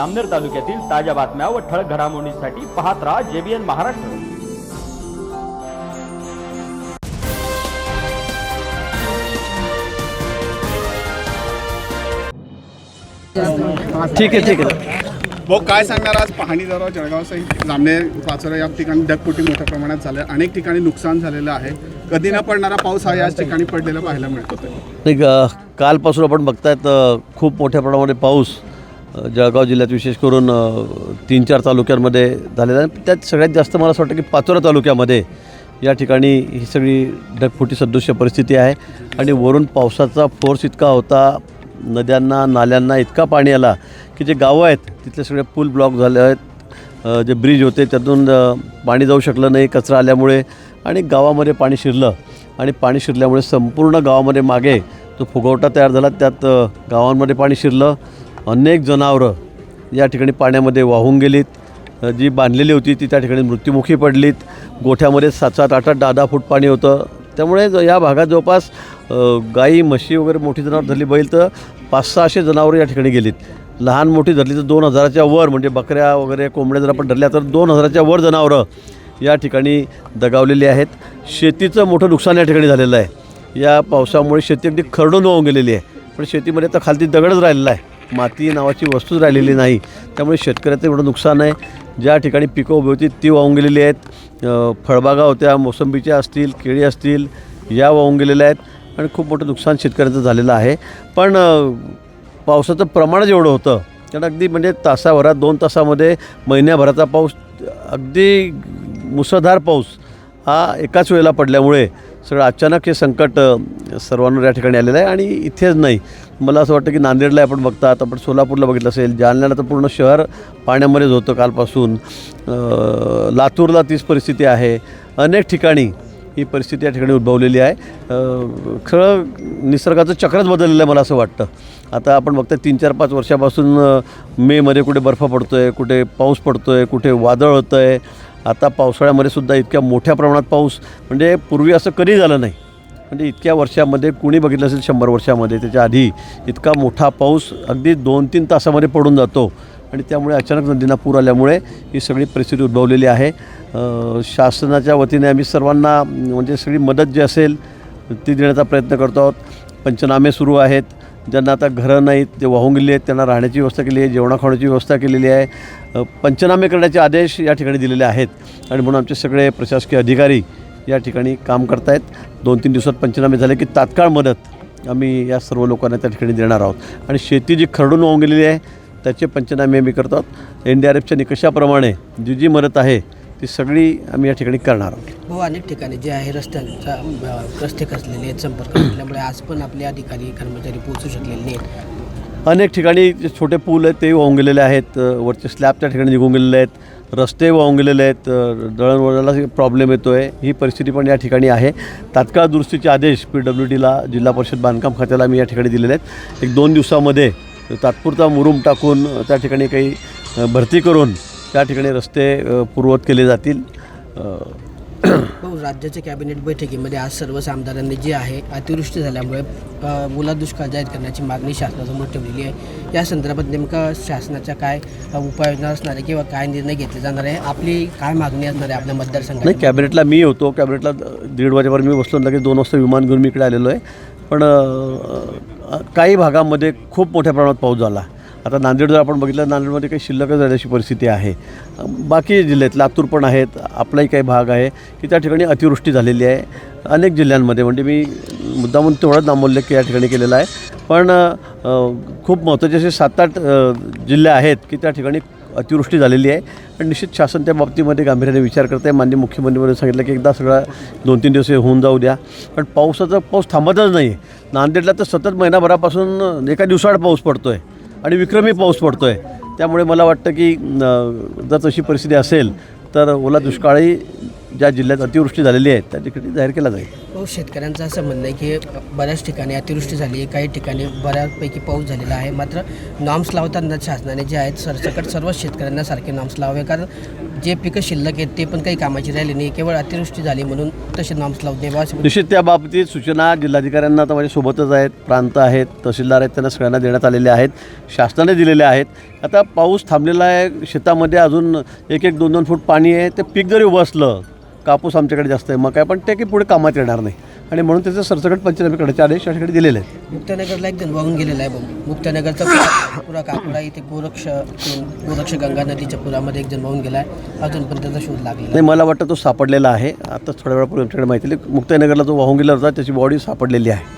अमनेर तालुक्यातील ताज्या बातम्या व ठळक घडामोडींसाठी पाहत राहा जेबीएन महाराष्ट्र. ठीक आहे ठीक आहे. भाऊ काय सांगणार आज पाहणी जरा जळगाव सहित जामनेर पाचोरा या ठिकाणी ढगफुटी मोठ्या प्रमाणात झाल्या. अनेक ठिकाणी नुकसान झालेलं आहे. कधी न पडणारा पाऊस हा याच ठिकाणी पडलेला पाहायला मिळत. कालपासून आपण बघतायत खूप मोठ्या प्रमाणामध्ये पाऊस. जळगाव जिल्ह्यात विशेष करून तीन चार तालुक्यांमध्ये झालेला आहे. त्यात सगळ्यात जास्त मला असं वाटतं की पाचोरा तालुक्यामध्ये या ठिकाणी ही सगळी ढगफुटी सदृश्य परिस्थिती आहे. आणि वरून पावसाचा फोर्स इतका होता नद्यांना नाल्यांना इतका पाणी आला की जे गावं आहेत तिथले सगळे पूल ब्लॉक झाले आहेत. जे ब्रिज होते त्यातून पाणी जाऊ शकलं नाही कचरा आल्यामुळे आणि गावामध्ये पाणी शिरलं. आणि पाणी शिरल्यामुळे संपूर्ण गावामध्ये मागे जो फुगवटा तयार झाला. त्यात गावांमध्ये पाणी शिरलं. अनेक जनावरं या ठिकाणी पाण्यामध्ये वाहून गेलीत. जी बांधलेली होती ती त्या ठिकाणी मृत्युमुखी पडलीत. गोठ्यामध्ये सात सात आठ आठ दहा दहा फूट पाणी होतं. त्यामुळे ज- या भागात जवळपास गाई म्हशी वगैरे मोठी जनावर धरली बैल तर पाच सहाशे जनावरं या ठिकाणी गेलीत. लहान मोठी धरली तर दोन हजाराच्या वर म्हणजे बकऱ्या वगैरे कोंबड्या जर आपण धरल्या तर दोन हजाराच्या वर जनावरं या ठिकाणी दगावलेली आहेत. शेतीचं मोठं नुकसान या ठिकाणी झालेलं आहे. या पावसामुळे शेती अगदी खरडून होऊन गेलेली आहे. पण शेतीमध्ये तर खालती दगडच राहिलेला आहे. माती नावाची वस्तूच राहिलेली नाही. त्यामुळे शेतकऱ्याचं एवढं नुकसान आहे. ज्या ठिकाणी पिकं उभी होती ती वाहून गेलेली आहेत. फळबागा होत्या मोसंबीच्या असतील केळी असतील या वाहून गेलेल्या आहेत आणि खूप मोठं नुकसान शेतकऱ्याचं झालेलं आहे. पण पावसाचं प्रमाण जेवढं होतं कारण अगदी म्हणजे तासाभरात दोन तासामध्ये महिन्याभराचा पाऊस अगदी मुसळधार पाऊस हा एकाच वेळेला पडल्यामुळे सगळं अचानक हे संकट सर्वांवर या ठिकाणी आलेलं आहे आणि इथेच नाही. मला असं वाटतं की नांदेडला आपण बघतात आपण सोलापूरला बघितलं असेल जालन्याला तर पूर्ण शहर पाण्यामध्येच होतं कालपासून. लातूरला तीच परिस्थिती आहे. अनेक ठिकाणी ही परिस्थिती या ठिकाणी उद्भवलेली आहे. खरं निसर्गाचं चक्रच बदललेलं आहे मला असं वाटतं. आता आपण बघतो तीन चार पाच वर्षापासून मेमध्ये कुठे बर्फ पडतो आहे कुठे पाऊस पडतो आहे कुठे वादळ होतं आहे आता पावसाळ्यामध्ये सुद्धा इतक्या मोठ्या प्रमाणात पाऊस म्हणजे पूर्वी असं कधी झालं नाही. म्हणजे इतक्या वर्षामध्ये कुणी बघितलं असेल शंभर वर्षामध्ये त्याच्या आधी इतका मोठा पाऊस अगदी दोन तीन तासामध्ये पडून जातो. आणि त्यामुळे अचानक नदींना पूर आल्यामुळे ही सगळी परिस्थिती उद्भवलेली आहे. शासनाच्या वतीने आम्ही सर्वांना म्हणजे सगळी मदत जी असेल ती देण्याचा प्रयत्न करतो आहोत. पंचनामे सुरू आहेत. ज्यांना आता घरं नाहीत ते वाहून गेले आहेत त्यांना राहण्याची व्यवस्था केली आहे जेवणा खाण्याची व्यवस्था केलेली आहे. पंचनामे करण्याचे आदेश या ठिकाणी दिलेले आहेत. आणि म्हणून आमचे सगळे प्रशासकीय अधिकारी या ठिकाणी काम करतायत. दोन तीन दिवसात पंचनामे झाले की तात्काळ मदत आम्ही या सर्व लोकांना त्या ठिकाणी देणार आहोत. आणि शेती जी खरडून वाहून गेलेली आहे त्याचे पंचनामे आम्ही करतो आहोत. एन डी आर एफच्या निकषाप्रमाणे जी जी मदत आहे ती सगळी आम्ही या ठिकाणी करणार आहोत. हो अनेक ठिकाणी जे आहे रस्त्यांचा अ, रस्ते खचलेले आहेत संपर्क नसल्यामुळे आज पण आपले अधिकारी कर्मचारी पोहोचू शकलेले नाहीत. अनेक ठिकाणी जे छोटे पूल आहेत ते वाहून गेलेले आहेत. अ, वरचे स्लॅब त्या ठिकाणी निघून गेलेले आहेत. रस्ते वाहून गेलेले आहेत. अ, दळणवळणाला प्रॉब्लेम येतो आहे ही परिस्थिती पण या ठिकाणी आहे. तात्काळ दुरुस्तीचे आदेश पी डब्ल्यू डीला जिल्हा परिषद बांधकाम खात्याला मी या ठिकाणी दिलेले आहेत. एक दोन दिवसामध्ये तात्पुरता मुरुम टाकून अ, त्या ठिकाणी काही अ, भरती करून त्या ठिकाणी रस्ते अ, पूर्ववत केले जातील. राज्याच्या कॅबिनेट बैठकीमध्ये आज सर्वच आमदारांनी जी आहे अतिवृष्टी झाल्यामुळे ओला दुष्काळ जाहीर करण्याची मागणी शासनासमोर ठेवलेली आहे. या संदर्भात नेमका शासनाच्या काय उपाययोजना असणार आहे किंवा काय निर्णय घेतले जाणार आहे? आपली काय मागणी असणार आहे आपल्या मतदारसंघात? नाही कॅबिनेटला मी होतो कॅबिनेटला दीड वाजेवर मी बसलो लगेच दोन वाजता विमान घेऊन मी इकडे आलेलो आहे. पण काही भागामध्ये खूप मोठ्या प्रमाणात पाऊस झाला. आता नांदेड जर आपण बघितलं नांदेडमध्ये काही शिल्लकच राहिल्याची परिस्थिती आहे. बाकी जिल्ह्यात लातूर पण आहेत आपलाही काही भाग आहे की त्या ठिकाणी अतिवृष्टी झालेली आहे. अनेक जिल्ह्यांमध्ये म्हणजे मी मुद्दामून तेवढंच नामोल्लेख या ठिकाणी केलेला आहे. पण खूप महत्त्वाचे असे सात आठ जिल्हे आहेत की त्या ठिकाणी अतिवृष्टी झालेली आहे. आणि निश्चित शासन त्या बाबतीमध्ये गांभीर्याने विचार करत आहे. माननीय मुख्यमंत्र्यांनी सांगितलं की एकदा सगळं दोन तीन दिवस हे होऊन जाऊ द्या. पण पावसाचा पाऊस थांबतच नाही. नांदेडला तर सतत महिनाभरापासून एका दिवसाआड पाऊस पडतो आहे आणि विक्रमी पाऊस पडतो आहे त्यामुळे मला वाटतं की जर तशी परिस्थिती असेल तर ओला दुष्काळही ज्या जिल्ह्यात अतिवृष्टी झालेली आहे त्या ठिकाणी जाहीर केला जाईल. हो शेतकऱ्यांचं असं म्हणणं आहे की बऱ्याच ठिकाणी अतिवृष्टी झाली आहे काही ठिकाणी बऱ्यापैकी पाऊस झालेला आहे. मात्र नॉर्म्स लावताना शासनाने जे आहेत सरसकट सर्वच शेतकऱ्यांना सारखे नॉर्म्स लावावे कारण जे पिकं शिल्लक आहेत ते पण काही कामाची राहिली नाही. केवळ अतिवृष्टी झाली म्हणून तसे नॉर्म्स लावून द्यावा असे निश्चित त्या बाबतीत सूचना जिल्हाधिकाऱ्यांना आता माझ्यासोबतच आहेत. प्रांत आहेत तहसीलदार आहेत त्यांना सगळ्यांना देण्यात आलेल्या आहेत. शासनाने दिलेल्या आहेत. आता पाऊस थांबलेला आहे. शेतामध्ये अजून एक एक दोन दोन फूट पाणी आहे. ते पीक जरी उभं असलं कापूस आमच्याकडे जास्त आहे मग काय पण ते की पुढे कामात येणार नाही. आणि म्हणून त्याचं सरसकट पंचनामेकडचे आदेश या ठिकाणी दिलेले आहेत. मुक्तानगरला एक जण वाहून गेलेला आहे बघ. मुक्तानगरचा पुरा पुरा काकडा इथे गोरक्ष गोरक्ष गंगा नदीच्या पुरामध्ये एक जण वाहून गेला आहे. अजून पण त्याचा शोध लागलेला नाही मला वाटतं तो सापडलेला आहे. आता थोड्या वेळापूर्वी आमच्याकडे माहिती दिली मुक्ताईनगरला जो वाहून गेला होता त्याची बॉडी सापडलेली आहे.